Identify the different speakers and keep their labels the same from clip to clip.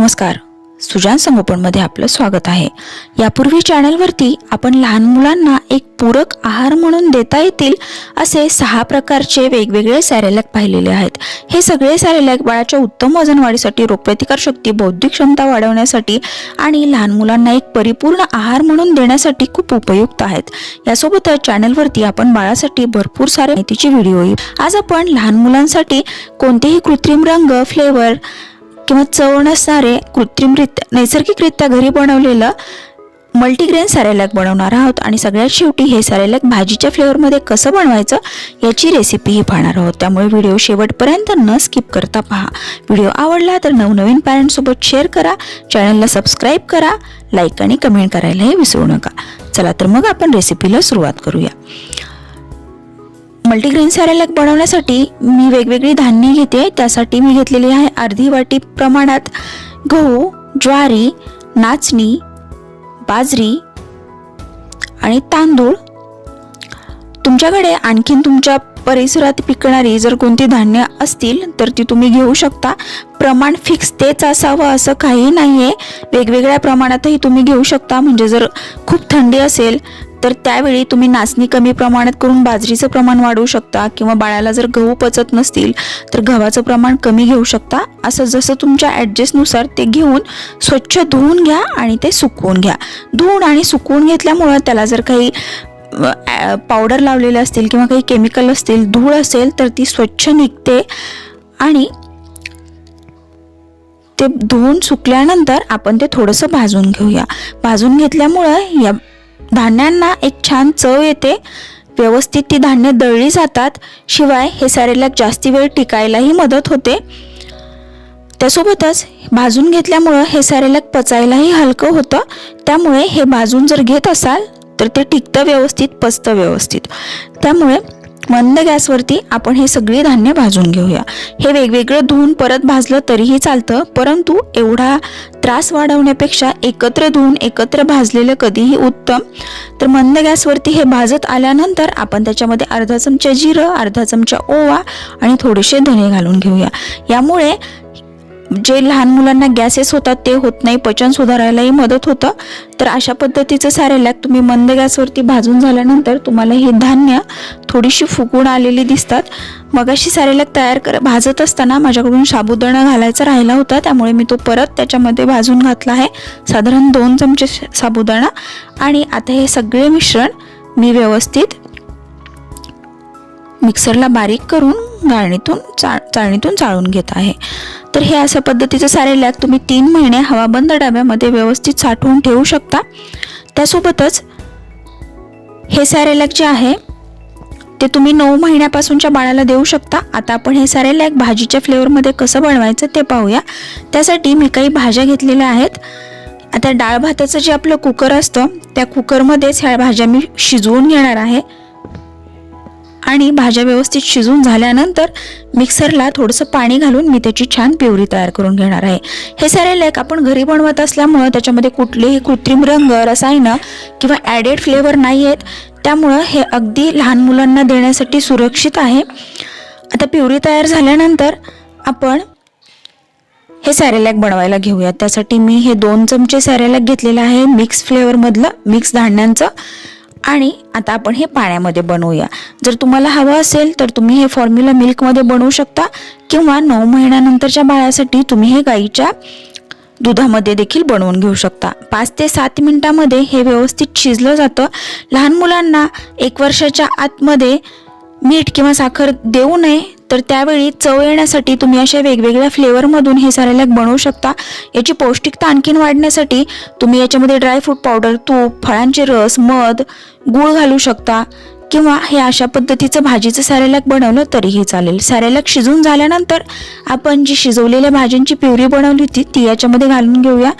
Speaker 1: नमस्कार. सुजान संगोपनमध्ये आपलं स्वागत आहे. यापूर्वी चॅनलवरती आपण लहान मुलांना एक पूरक आहार म्हणून देता येतील असे सहा प्रकारचे वेगवेगळे सॅरेलॅक पाहिलेले आहेत. हे सगळे सॅरेलॅक बाळाच्या उत्तम वजन वाढीसाठी रोगप्रतिकार शक्ती बौद्धिक क्षमता वाढवण्यासाठी आणि लहान मुलांना एक परिपूर्ण आहार म्हणून देण्यासाठी खूप उपयुक्त आहेत. यासोबतच चॅनलवरती आपण बाळासाठी भरपूर सारे माहितीचे व्हिडिओ येईल. आज आपण लहान मुलांसाठी कोणतेही कृत्रिम रंग फ्लेवर किंवा चव नसणारे कृत्रिमरित्या नैसर्गिकरित्या घरी बनवलेलं मल्टीग्रेन सॅरेलॅक बनवणार आहोत. आणि सगळ्यात शेवटी हे सॅरेलॅक भाजीच्या फ्लेवरमध्ये कसं बनवायचं याची रेसिपीही पाहणार आहोत. त्यामुळे व्हिडिओ शेवटपर्यंत न स्किप करता पहा. व्हिडिओ आवडला तर नवनवीन पॅरेंट्ससोबत शेअर करा. चॅनलला सबस्क्राईब करा. लाईक आणि कमेंट करायलाही विसरू नका. चला तर मग आपण रेसिपीला सुरुवात करूया. मल्टीग्रेन सॅरेलॅक बनवण्यासाठी मी वेगवेगळी धान्य घेते. त्यासाठी मी घेतलेली आहे अर्धी वाटी प्रमाणात गहू ज्वारी नाचणी बाजरी आणि तांदूळ. तुमच्याकडे आणखीन तुमच्या परिसरात पिकणारी जर कोणती धान्य असतील तर ती तुम्ही घेऊ शकता. प्रमाण फिक्स तेच असावं असं काही नाही आहे वेगवेगळ्या प्रमाणातही तुम्ही घेऊ शकता. म्हणजे जर खूप थंडी असेल तर त्यावेळी तुम्ही नाचणी कमी प्रमाणात करून बाजरीचं प्रमाण वाढवू शकता किंवा बाळाला जर गहू पचत नसतील तर गव्हाचं प्रमाण कमी घेऊ शकता. असं जसं तुमच्या ॲडजस्टनुसार ते घेऊन स्वच्छ धुवून घ्या आणि ते सुकवून घ्या. धुवून आणि सुकवून घेतल्यामुळं त्याला जर काही पावडर लावलेले असतील किंवा काही केमिकल असतील धूळ असेल तर ती स्वच्छ निघते आणि ते धुवून सुकल्यानंतर आपण ते थोडंसं भाजून घेऊया. भाजून घेतल्यामुळं या धान्यांना एक छान चव येते. व्यवस्थित ती धान्य दळली जातात. शिवाय हे सॅरेलॅक जास्ती वेळ टिकायलाही मदत होते. त्यासोबतच भाजून घेतल्यामुळं हे सॅरेलॅक पचायलाही हलकं होतं. त्यामुळे हे भाजून जर घेत असाल तर ते टिकतं व्यवस्थित पचतं व्यवस्थित. त्यामुळे मंद गॅसवरती आपण हे सगळी धान्य भाजून घेऊया. हे वेगवेगळं धुवून परत भाजलं तरीही चालतं परंतु एवढा त्रास वाढवण्यापेक्षा एकत्र धुवून एकत्र भाजलेलं कधीही उत्तम. तर मंद गॅसवरती हे भाजत आल्यानंतर आपण त्याच्यामध्ये अर्धा चमचा जिरं अर्धा चमचा ओवा आणि थोडेसे धने घालून घेऊया. यामुळे जे लहान मुलांना गॅसेस होतात ते होत नाही पचन सुधारायलाही मदत होतं. तर अशा पद्धतीचं सॅरेलॅक तुम्ही मंद गॅसवरती भाजून झाल्यानंतर तुम्हाला हे धान्य थोडीशी फुगून आलेली दिसतात. मग अशी तयार कर भाजत असताना माझ्याकडून साबुदाणा घालायचा राहिला होता. त्यामुळे मी तो परत त्याच्यामध्ये भाजून घातला आहे. साधारण दोन चमचे साबुदाणा आणि आता हे सगळे मिश्रण मी व्यवस्थित मिक्सरला बारीक करून गाळणीतून चा चाळणीतून चाळून घेत आहे. तर हे अशा पद्धतीचं सारेलॅक तुम्ही तीन महिने हवाबंद डब्यामध्ये व्यवस्थित साठवून ठेवू शकता. त्यासोबतच हे सॅरेलॅक जे आहे ते तुम्ही नऊ महिन्यापासूनच्या बाळाला देऊ शकता. आता आपण हे सॅरेलॅक भाजीच्या फ्लेवरमध्ये कसं बनवायचं ते पाहूया. त्यासाठी मी काही भाज्या घेतलेल्या आहेत. आता डाळ भाताचं जे आपलं कुकर असतं त्या कुकरमध्येच ह्या भाज्या मी शिजवून घेणार आहे. आणि भाज्या व्यवस्थित शिजून झाल्यानंतर मिक्सरला थोडंसं पाणी घालून मी त्याची छान प्युरी तयार करून घेणार आहे. हे सारे लेक आपण घरी बनवत असल्यामुळं त्याच्यामध्ये कुठलेही कृत्रिम रंग रसायनं किंवा ॲडेड फ्लेवर नाही आहेत. त्यामुळं हे अगदी लहान मुलांना देण्यासाठी सुरक्षित आहे. आता प्युरी तयार झाल्यानंतर आपण हे सॅरेलॅक बनवायला घेऊया त्यासाठी मी हे दोन चमचे सॅरेलॅक घेतलेलं आहे मिक्स फ्लेवरमधलं मिक्स धान्यांचं. आणि आता आपण हे पाण्यामध्ये बनवूया. जर तुम्हाला हवं असेल तर तुम्ही हे फॉर्म्युला मिल्कमध्ये बनवू शकता किंवा नऊ महिन्यानंतरच्या बाळासाठी तुम्ही हे गाईच्या दुधामध्ये देखील बनवून घेऊ शकता. पाच ते सात मिनटामध्ये हे व्यवस्थित शिजलं जातं. लहान मुलांना एक वर्षाच्या आतमध्ये मीठ किंवा साखर देऊ नये तर त्यावेळी चव येण्यासाठी तुम्ही अशा वेगवेगळ्या फ्लेवरमधून हे सॅरेलॅक बनवू शकता. याची पौष्टिकता आणखीन वाढण्यासाठी तुम्ही याच्यामध्ये ड्रायफ्रूट पावडर तूप फळांचे रस मध गूळ घालू शकता. किंवा हे अशा पद्धतीचं भाजीचं सॅरेलॅक बनवलं तरीही चालेल. सॅरेलॅक शिजून झाल्यानंतर आपण जी शिजवलेल्या भाज्यांची प्युरी बनवली होती ती याच्यामध्ये घालून घेऊया.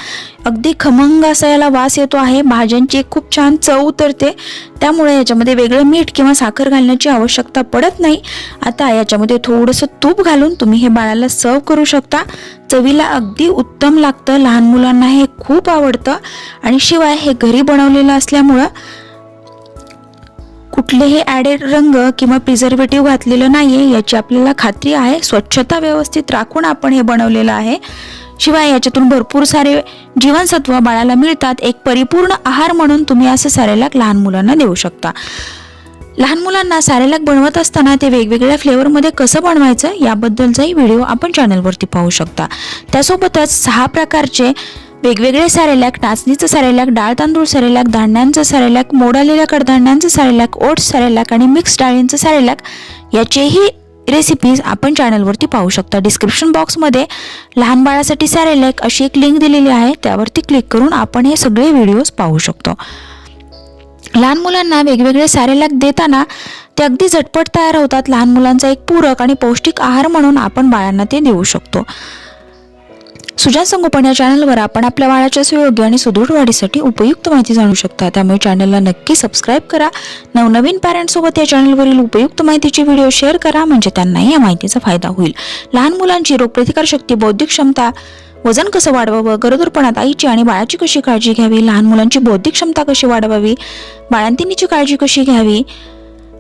Speaker 1: अगदी खमंग असा याला वास येतो आहे. भाज्यांची एक खूप छान चव उतरते. त्यामुळे याच्यामध्ये वेगळं मीठ किंवा साखर घालण्याची आवश्यकता पडत नाही. आता याच्यामध्ये थोडंसं तूप घालून तुम्ही हे बाळाला सर्व करू शकता. चवीला अगदी उत्तम लागतं. लहान मुलांना हे खूप आवडतं. आणि शिवाय हे घरी बनवलेलं असल्यामुळं कुठलेही ॲडेड रंग किंवा प्रिझर्वेटिव्ह घातलेलं नाही आहे याची आपल्याला खात्री आहे. स्वच्छता व्यवस्थित राखून आपण हे बनवलेलं आहे. शिवाय याच्यातून भरपूर सारे जीवनसत्व बाळाला मिळतात. एक परिपूर्ण आहार म्हणून तुम्ही असं सारेलाक लहान मुलांना देऊ शकता. लहान मुलांना सारेलाक बनवत असताना ते वेगवेगळ्या फ्लेवरमध्ये कसं बनवायचं याबद्दलचाही व्हिडिओ आपण चॅनलवरती पाहू शकता. त्यासोबतच सहा प्रकारचे वेगवेगळे सारेलॅक नाचणीचं सारेलॅक डाळ तांदूळ सारेलॅक धान्यांचं सारेलॅक मोडालेल्या कडधान्यांचं सारेलॅक ओट्स सारेलॅक आणि मिक्स डाळींचं सारेलॅक याचेही रेसिपीज आपण चॅनलवरती पाहू शकता. डिस्क्रिप्शन बॉक्समध्ये लहान बाळासाठी सारेलॅक अशी एक लिंक दिलेली आहे. त्यावरती क्लिक करून आपण हे सगळे व्हिडिओज पाहू शकतो. लहान मुलांना वेगवेगळे सारेलॅक देताना ते अगदी झटपट तयार होतात. लहान मुलांचा एक पूरक आणि पौष्टिक आहार म्हणून आपण बाळांना ते देऊ शकतो. सुजान संगोपन या चॅनलवर आपण आपल्या बाळाच्या सुयोग्य आणि सुदृढ वाढीसाठी उपयुक्त माहिती जाणू शकता. त्यामुळे चॅनलला नक्की सबस्क्राईब करा. नवनवीन पॅरेंट्ससोबत या चॅनलवरील उपयुक्त माहितीचे व्हिडिओ शेअर करा. म्हणजे त्यांनाही या माहितीचा फायदा होईल. लहान मुलांची रोगप्रतिकारशक्ती बौद्धिक क्षमता वजन कसं वाढवावं? गरोदरपणात आईची आणि बाळाची कशी काळजी घ्यावी? लहान मुलांची बौद्धिक क्षमता कशी वाढवावी? बाळंतिणीची काळजी कशी घ्यावी?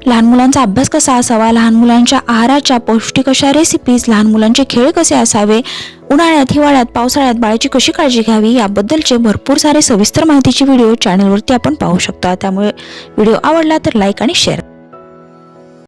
Speaker 1: लहान मुलांचा अभ्यास कसा असावा? लहान मुलांच्या आहाराच्या पौष्टिक अशा रेसिपीज लहान मुलांचे खेळ कसे असावे? उन्हाळ्यात हिवाळ्यात पावसाळ्यात बाळाची कशी काळजी घ्यावी याबद्दलचे भरपूर सारे सविस्तर माहितीचे व्हिडिओ चॅनलवरती आपण पाहू शकता. त्यामुळे व्हिडिओ आवडला तर लाईक आणि शेअर